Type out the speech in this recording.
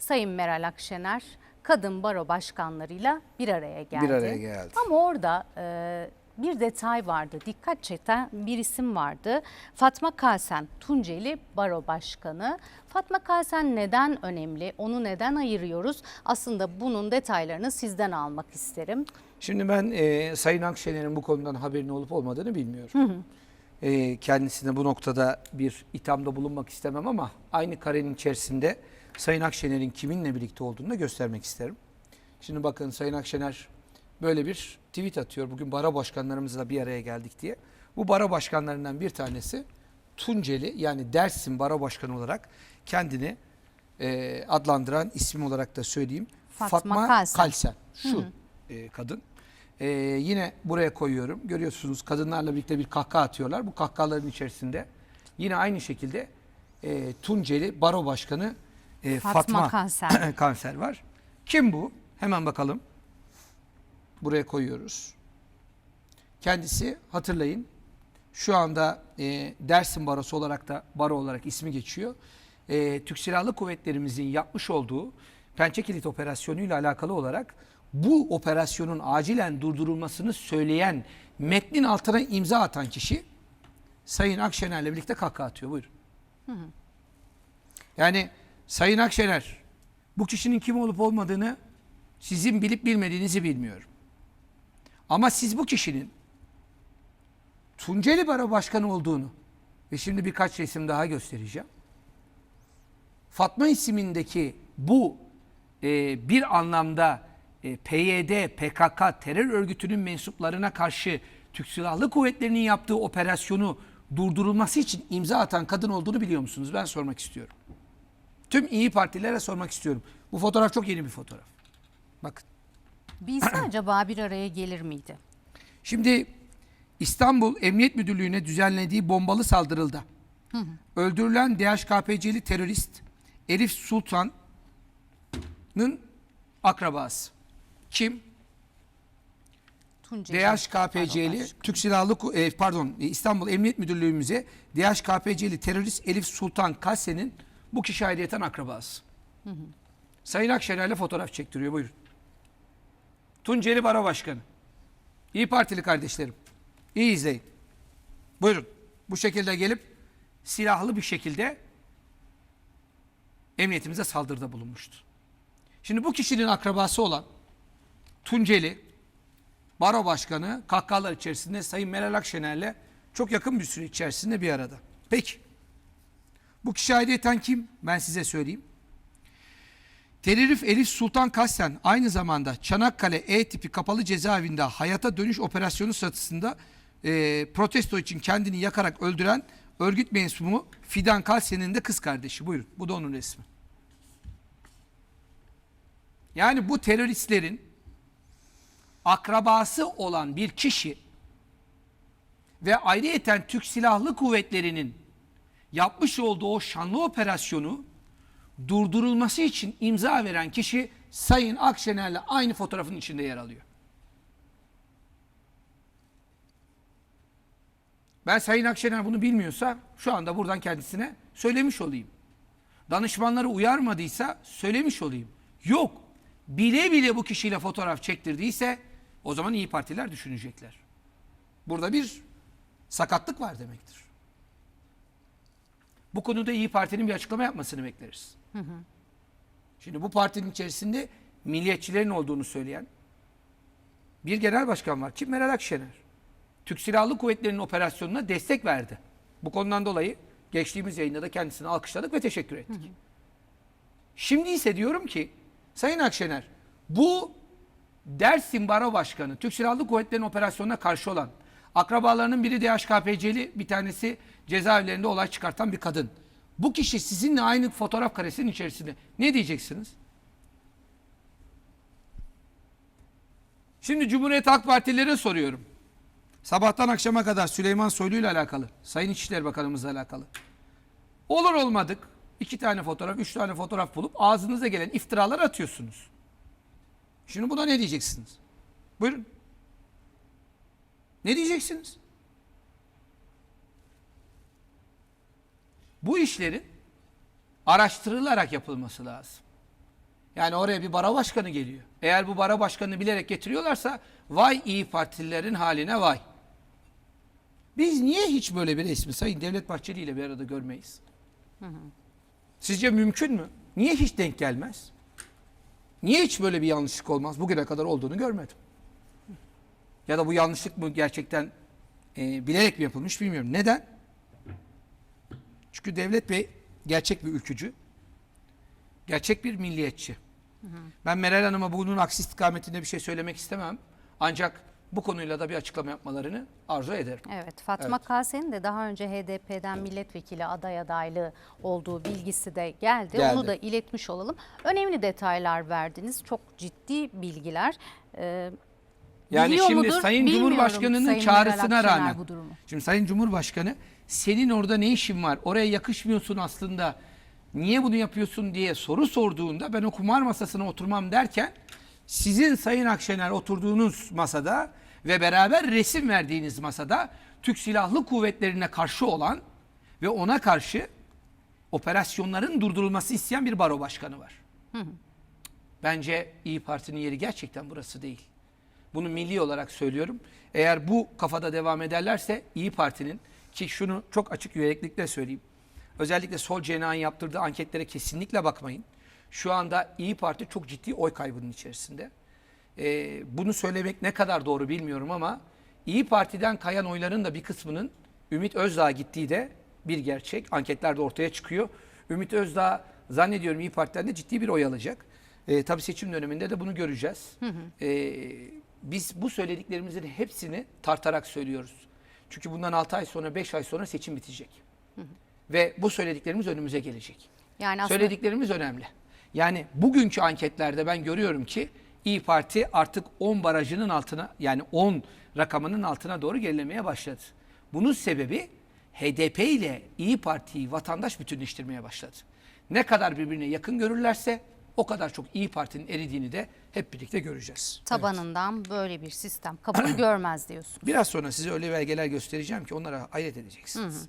Sayın Meral Akşener kadın baro başkanlarıyla bir araya geldi. Bir araya geldi. Ama orada e, bir detay vardı. Dikkat çeken bir isim vardı. Fatma Kalsen, Tunceli Baro Başkanı. Fatma Kalsen neden önemli? Onu neden ayırıyoruz? Aslında bunun detaylarını sizden almak isterim. Şimdi ben e, Sayın Akşener'in bu konudan haberinin olup olmadığını bilmiyorum. E, kendisine bu noktada bir ithamda bulunmak istemem ama aynı karenin içerisinde Sayın Akşener'in kiminle birlikte olduğunu da göstermek isterim. Şimdi bakın Sayın Akşener böyle bir tweet atıyor. Bugün bara başkanlarımızla bir araya geldik diye. Bu bara başkanlarından bir tanesi Tunceli yani Dersim bara başkanı olarak kendini e, adlandıran isim olarak da söyleyeyim. Fatma Kalsen. Kalsen. Şu e, kadın. E, yine buraya koyuyorum. Görüyorsunuz kadınlarla birlikte bir kahkaha atıyorlar. Bu kahkahaların içerisinde yine aynı şekilde e, Tunceli Baro Başkanı e, Fatma Fatma, Kanser. Kanser var. Kim bu? Hemen bakalım. Buraya koyuyoruz. Kendisi hatırlayın şu anda e, Dersim Barosu olarak da baro olarak ismi geçiyor. E, Türk Silahlı Kuvvetlerimizin yapmış olduğu Pençe Kilit operasyonu ile alakalı olarak bu operasyonun acilen durdurulmasını söyleyen metnin altına imza atan kişi Sayın Akşener'le birlikte kahkaha atıyor. Buyurun. Yani Sayın Akşener bu kişinin kim olup olmadığını sizin bilip bilmediğinizi bilmiyorum. Ama siz bu kişinin Tunceli Baro Başkanı olduğunu ve şimdi birkaç resim daha göstereceğim. Fatma isimindeki bu e, bir anlamda e, PYD, PKK terör örgütünün mensuplarına karşı Türk Silahlı Kuvvetleri'nin yaptığı operasyonu durdurulması için imza atan kadın olduğunu biliyor musunuz? Ben sormak istiyorum. Tüm iyi partilere sormak istiyorum. Bu fotoğraf çok yeni bir fotoğraf. Bakın. Bilse acaba bir araya gelir miydi? Şimdi İstanbul Emniyet Müdürlüğü'ne düzenlediği bombalı saldırılda öldürülen DHKPC'li terörist Elif Sultan'ın akrabası. Kim? Tunceli DHKPC'li. Türk Silahlı e, pardon e, İstanbul Emniyet Müdürlüğümüze DHKPC'li terörist Elif Sultan Kasse'nin bu kişi ayrıyeten akrabası. Sayın Akşener'le fotoğraf çektiriyor buyurun. Tunceli Baro Başkanı. İyi Partili kardeşlerim. İyi izleyin. Buyurun. Bu şekilde gelip silahlı bir şekilde emniyetimize saldırıda bulunmuştu. Şimdi bu kişinin akrabası olan Tunceli Baro Başkanı kahkahalar içerisinde Sayın Meral Akşener'le çok yakın bir süre içerisinde bir arada. Peki. Bu kişi ayrıyeten kim? Ben size söyleyeyim. Terörif Elif Sultan Kasten aynı zamanda Çanakkale E tipi kapalı cezaevinde hayata dönüş operasyonu sırasında e, protesto için kendini yakarak öldüren örgüt mensubu Fidan Kalsen'in de kız kardeşi. Buyurun. Bu da onun resmi. Yani bu teröristlerin akrabası olan bir kişi ve ayrıyeten Türk Silahlı Kuvvetleri'nin yapmış olduğu o şanlı operasyonu durdurulması için imza veren kişi Sayın Akşener'le aynı fotoğrafın içinde yer alıyor. Ben Sayın Akşener bunu bilmiyorsa şu anda buradan kendisine söylemiş olayım. Danışmanları uyarmadıysa söylemiş olayım. Yok. Bile bile bu kişiyle fotoğraf çektirdiyse o zaman iyi partiler düşünecekler. Burada bir sakatlık var demektir. Bu konuda İyi Parti'nin bir açıklama yapmasını bekleriz. Şimdi bu partinin içerisinde milliyetçilerin olduğunu söyleyen bir genel başkan var. Kim? Meral Akşener. Türk Silahlı Kuvvetleri'nin operasyonuna destek verdi. Bu konudan dolayı geçtiğimiz yayında da kendisini alkışladık ve teşekkür ettik. Şimdi ise diyorum ki Sayın Akşener bu Dersim Baro Başkanı Türk Silahlı Kuvvetleri'nin operasyonuna karşı olan akrabalarının biri DHKPC'li bir tanesi cezaevlerinde olay çıkartan bir kadın. Bu kişi sizinle aynı fotoğraf karesinin içerisinde. Ne diyeceksiniz? Şimdi Cumhuriyet Halk Partililere soruyorum. Sabahtan akşama kadar Süleyman Soylu ile alakalı, Sayın İçişleri Bakanımızla alakalı. Olur olmadık iki tane fotoğraf, üç tane fotoğraf bulup ağzınıza gelen iftiralar atıyorsunuz. Şimdi buna ne diyeceksiniz? Buyurun. Ne diyeceksiniz? Bu işlerin araştırılarak yapılması lazım. Yani oraya bir bara başkanı geliyor. Eğer bu bara başkanını bilerek getiriyorlarsa vay iyi partililerin haline vay. Biz niye hiç böyle bir resmi Sayın Devlet Bahçeli ile bir arada görmeyiz? Sizce mümkün mü? Niye hiç denk gelmez? Niye hiç böyle bir yanlışlık olmaz? Bugüne kadar olduğunu görmedim. Ya da bu yanlışlık mı gerçekten e, bilerek mi yapılmış bilmiyorum. Neden? Çünkü Devlet Bey gerçek bir ülkücü. Gerçek bir milliyetçi. Ben Meral Hanım'a bunun aksi istikametinde bir şey söylemek istemem. Ancak bu konuyla da bir açıklama yapmalarını arzu ederim. Evet Fatma Evet. Kasen'in de daha önce HDP'den milletvekili aday adaylığı olduğu bilgisi de geldi. Geldi. Onu da iletmiş olalım. Önemli detaylar verdiniz. Çok ciddi bilgiler. Ee, Yani biliyor şimdi mudur? Sayın Bilmiyorum Cumhurbaşkanı'nın Sayın çağrısına rağmen bu durumu. Şimdi Sayın Cumhurbaşkanı senin orada ne işin var? Oraya yakışmıyorsun aslında. Niye bunu yapıyorsun diye soru sorduğunda ben o kumar masasına oturmam derken sizin Sayın Akşener oturduğunuz masada ve beraber resim verdiğiniz masada Türk Silahlı Kuvvetlerine karşı olan ve ona karşı operasyonların durdurulması isteyen bir baro başkanı var. Bence İyi Parti'nin yeri gerçekten burası değil. Bunu milli olarak söylüyorum. Eğer bu kafada devam ederlerse İyi Parti'nin ki şunu çok açık yüreklilikle söyleyeyim. Özellikle sol cenahın yaptırdığı anketlere kesinlikle bakmayın. Şu anda İyi Parti çok ciddi oy kaybının içerisinde. Ee, bunu söylemek ne kadar doğru bilmiyorum ama İyi Parti'den kayan oyların da bir kısmının Ümit Özdağ'a gittiği de bir gerçek. Anketlerde ortaya çıkıyor. Ümit Özdağ zannediyorum İyi Parti'den de ciddi bir oy alacak. Ee, tabii seçim döneminde de bunu göreceğiz. Ee, biz bu söylediklerimizin hepsini tartarak söylüyoruz. Çünkü bundan 6 ay sonra 5 ay sonra seçim bitecek. Ve bu söylediklerimiz önümüze gelecek. Yani aslında Söylediklerimiz önemli. Yani bugünkü anketlerde ben görüyorum ki İyi Parti artık 10 barajının altına yani 10 rakamının altına doğru gerilemeye başladı. Bunun sebebi HDP ile İyi Parti'yi vatandaş bütünleştirmeye başladı. Ne kadar birbirine yakın görürlerse o kadar çok İyi Parti'nin eridiğini de hep birlikte göreceğiz. tabanından böyle bir sistem kabul görmez diyorsun. Biraz sonra size öyle belgeler göstereceğim ki onlara hayret edeceksiniz.